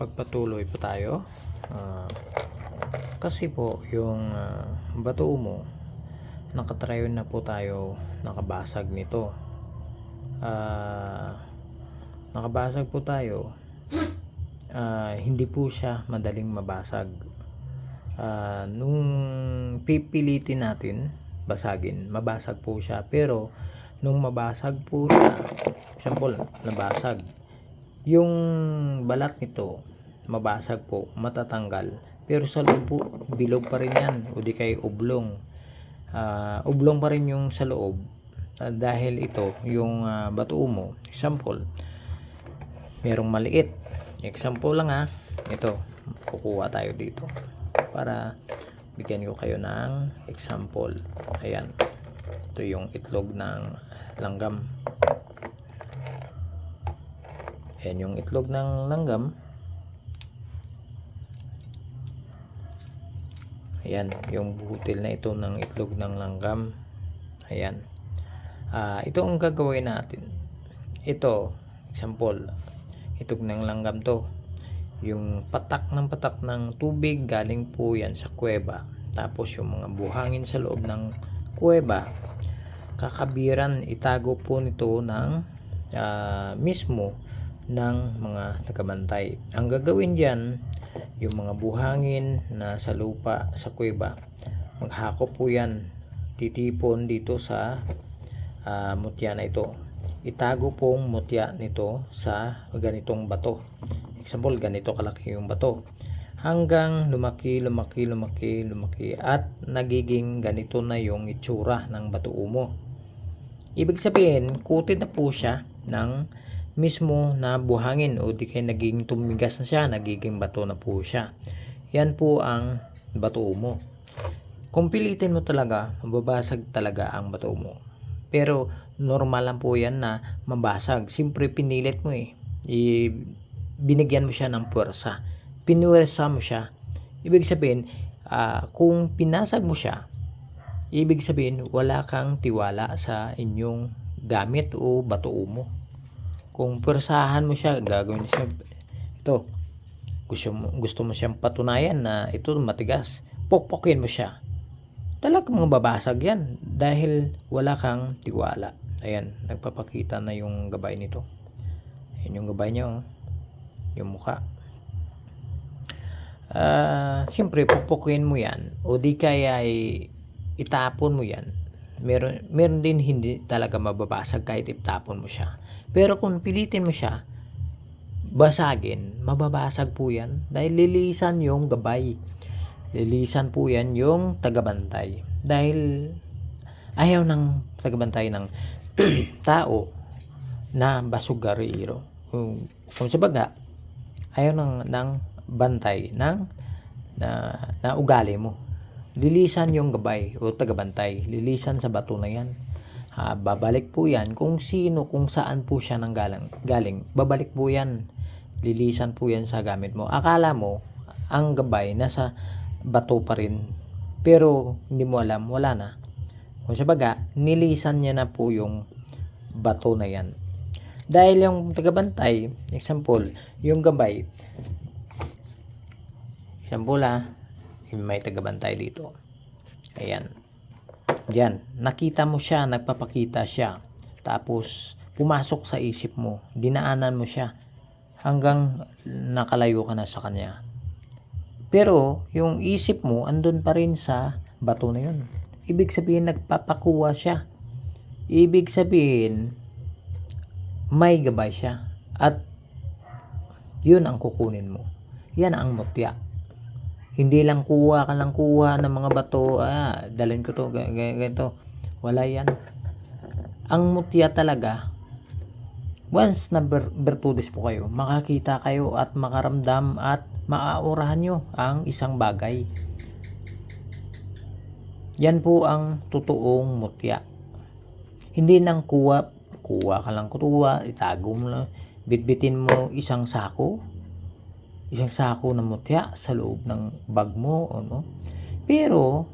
pagpatuloy pa tayo. Ah, kasi po, yung ah, bato mo, nakatrayon na po tayo nakabasag nito. Ah, nakabasag po tayo. Ah, hindi po siya madaling mabasag. Ah, nung pipilitin natin basagin, mabasag po siya. Pero nung mabasag po siya, example, nabasag. Yung balat nito, mabasag po, matatanggal. Pero sa loob po, bilog pa rin yan. O di kay oblong. Ah, oblong pa rin yung sa loob. Ah, dahil ito, yung ah, bato mo, example, merong maliit. Example lang ha. Ito, kukuha tayo dito. Para bigyan ko kayo ng example. Ayan. Ito yung itlog ng langgam. Ayan yung itlog ng langgam. Ayan, yung butil na ito ng itlog ng langgam. Ayan. Ah, ito ang gagawin natin. Ito, example, itlog ng langgam to. Yung patak ng patak ng tubig galing po yan sa kuweba. Tapos yung mga buhangin sa loob ng kuweba, kakabiran itago po nito ng ah, mismo ng mga tagabantay. Ang gagawin diyan, yung mga buhangin na sa lupa sa kuweba, maghakop po yan, titipon dito sa ah, mutya na ito. Itago pong mutya nito sa ganitong bato. Example, ganito kalaki yung bato. Hanggang lumaki, lumaki, lumaki, lumaki at nagiging ganito na yung itsura ng bato umo. Ibig sabihin, coated na po siya ng mismo na buhangin o di kaya naging tumigas na siya, nagiging bato na po siya. Yan po ang bato mo. Kung pilitin mo talaga, mababasag talaga ang bato mo. Pero normal lang po yan na mabasag. Siyempre pinilit mo eh. I, binigyan mo siya ng puwersa. Pinuwersa mo siya. Ibig sabihin, ah, kung pinasag mo siya, ibig sabihin wala kang tiwala sa inyong gamit o bato mo. Kung pwersahan mo siya, gagawin siya ito. Gusto mo, gusto mo siyang patunayan na ito matigas. Pokpokin mo siya. Talagang mababasag yan dahil wala kang tiwala. Ayan, nagpapakita na yung gabay nito. Ayan yung gabay niya, oh. yung mukha. Ah, siyempre pupukuin mo yan o di kaya ay itapon mo yan. Meron meron din hindi talaga mababasag kahit itapon mo siya. Pero kung pilitin mo siya, basagin, mababasag po yan dahil lilisan yung gabay. Lilisan po yan yung tagabantay. Dahil ayaw ng tagabantay ng tao na basugariro. Kung, sa baga, ayaw ng, ng bantay ng na, na ugali mo. Lilisan yung gabay o tagabantay. Lilisan sa bato na yan. Ah, babalik po yan kung sino, kung saan po siya nang galing. galing. Babalik po yan. Lilisan po yan sa gamit mo. Akala mo, ang gabay nasa bato pa rin. Pero hindi mo alam, wala na. Kung sa baga, nilisan niya na po yung bato na yan. Dahil yung tagabantay, example, yung gabay, example ha, may tagabantay dito. Ayan. Diyan, nakita mo siya, nagpapakita siya. Tapos, pumasok sa isip mo, dinaanan mo siya hanggang nakalayo ka na sa kanya. Pero, yung isip mo, andun pa rin sa bato na yun. Ibig sabihin, nagpapakuha siya. Ibig sabihin, may gabay siya. At, yun ang kukunin mo. Yan ang mutya. Hindi lang kuha ka lang kuha ng mga bato, ah, dalhin ko to, ga- ga- ganito. Wala yan. Ang mutya talaga, once na ber- bertudes po kayo, makakita kayo at makaramdam at maaurahan nyo ang isang bagay. Yan po ang totoong mutya. Hindi nang kuha, kuha ka lang kutuwa, itago mo lang, bitbitin mo isang sako, isang sako ng mutya sa loob ng bag mo, ano. Pero,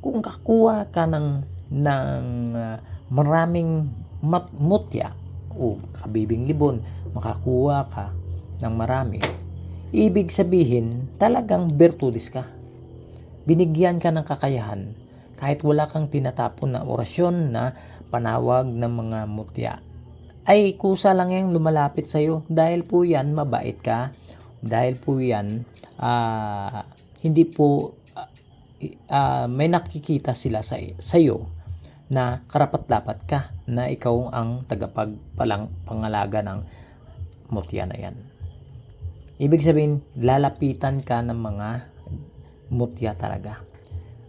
kung kakuha ka ng, ng ah, maraming mat, mutya, o kabibing libon, makakuha ka ng marami, ibig sabihin talagang bertudis ka. Binigyan ka ng kakayahan kahit wala kang tinatapon na orasyon na panawag ng mga mutya. Ay kusa lang yung lumalapit sa iyo dahil po yan mabait ka. Dahil po yan ah, hindi po i- ah, may nakikita sila sa sa iyo na karapat-dapat ka na ikaw ang tagapagpalang pangalaga ng mutya na yan. Ibig sabihin, lalapitan ka ng mga mutya talaga.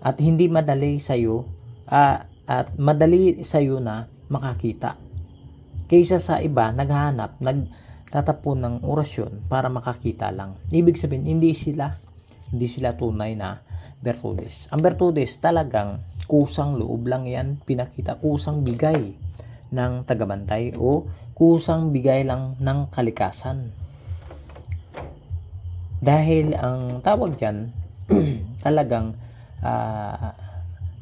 At hindi madali sa iyo at madali sa iyo na makakita. Kaysa sa iba naghahanap, nagtatapon ng orasyon para makakita lang. Ibig sabihin, hindi sila hindi sila tunay na Bertudes. Ang Bertudes talagang kusang loob lang yan, pinakita kusang bigay ng tagabantay o kusang bigay lang ng kalikasan. Dahil ang tawag dyan, talagang ah,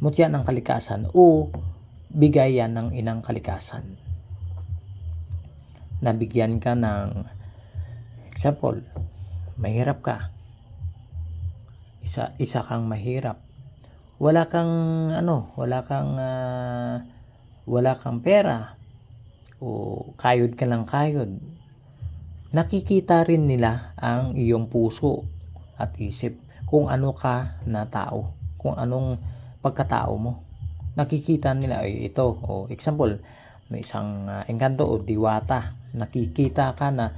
mutya ng kalikasan o bigay yan ng inang kalikasan. Nabigyan ka ng example, mahirap ka. Isa, isa kang mahirap. Wala kang ano, wala kang ah, wala kang pera o kayod ka lang kayod. Nakikita rin nila ang iyong puso at isip kung ano ka na tao, kung anong pagkatao mo. Nakikita nila ay ito, o example, may isang ah, engkanto o diwata. Nakikita ka na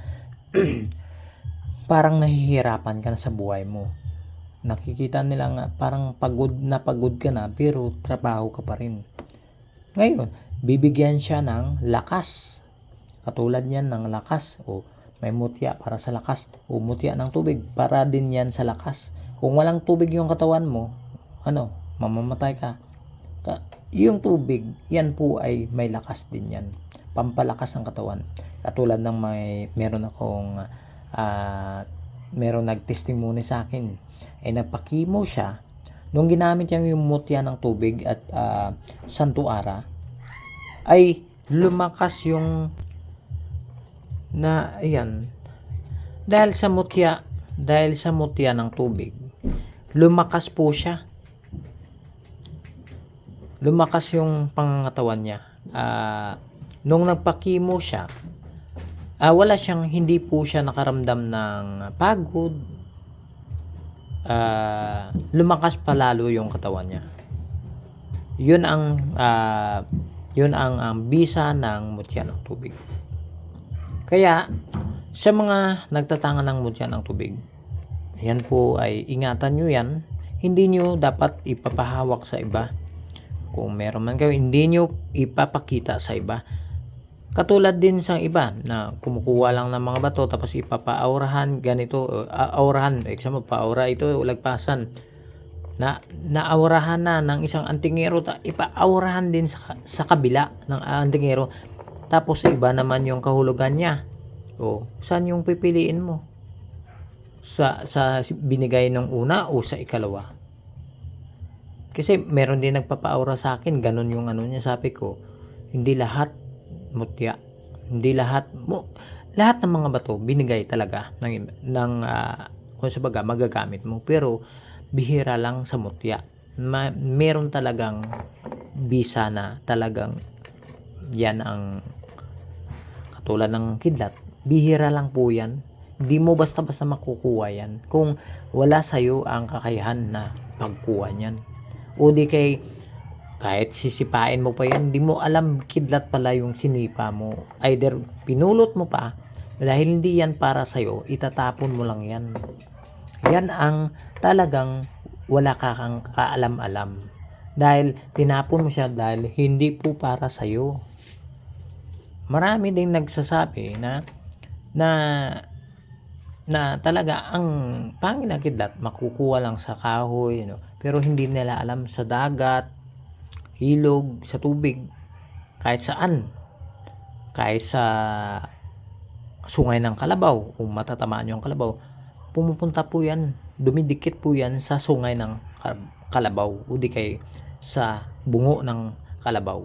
parang nahihirapan ka na sa buhay mo. Nakikita nila nga parang pagod na pagod ka na pero trabaho ka pa rin. Ngayon, bibigyan siya ng lakas. Katulad niyan ng lakas o may mutya para sa lakas o mutya ng tubig para din yan sa lakas. Kung walang tubig yung katawan mo, ano, mamamatay ka. Yung tubig, yan po ay may lakas din yan. Pampalakas ng katawan. Katulad ng may meron akong ah meron nagtestimony sa akin ay nagpakimo siya nung ginamit niya yung mutya ng tubig at ah, santuara ay lumakas yung na ayan dahil sa mutya dahil sa mutya ng tubig lumakas po siya lumakas yung pangangatawan niya. Ah, nung nagpakimo siya ah, wala siyang hindi po siya nakaramdam ng pagod. Ah, lumakas pa lalo yung katawan niya. Yun ang ah, yun ang, ang bisa ng mutya ng tubig. Kaya sa mga nagtatangan ng mutya ng tubig yan po ay ingatan nyo yan. Hindi nyo dapat ipapahawak sa iba kung meron man kayo hindi nyo ipapakita sa iba. Katulad din sa iba na kumukuha lang ng mga bato tapos ipapaaurahan ganito uh, aurahan example paura ito lagpasan. Na naaurahan na ng isang antingero ta ipaaurahan din sa, sa kabila ng antingero. Tapos iba naman yung kahulugan niya. O saan yung pipiliin mo? Sa sa binigay ng una o sa ikalawa kasi meron din nagpapaaura sa akin ganun yung ano niya sabi ko hindi lahat mutya. Hindi lahat mo lahat ng mga bato binigay talaga ng ng ah, kung sa baga magagamit mo. Pero bihira lang sa mutya. Ma, meron talagang bisa na talagang yan ang katulad ng kidlat. Bihira lang po yan. Hindi mo basta-basta makukuha yan kung wala sa'yo ang kakayahan na pagkuha niyan o di kay kahit sisipain mo pa yan, hindi mo alam kidlat pala yung sinipa mo. Either pinulot mo pa, dahil hindi yan para sa'yo, itatapon mo lang yan. Yan ang talagang wala ka kang kaalam-alam. Dahil tinapon mo siya dahil hindi po para sa'yo. Marami ding nagsasabi na na na talaga ang kidlat makukuha lang sa kahoy ano, pero hindi nila alam sa dagat hilog sa tubig kahit saan. Kahit sa sungay ng kalabaw kung matatamaan yung kalabaw pumupunta po yan dumidikit po yan sa sungay ng ka- kalabaw o di kay sa bungo ng kalabaw.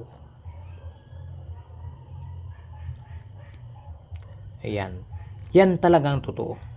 Ayan. Yan talagang totoo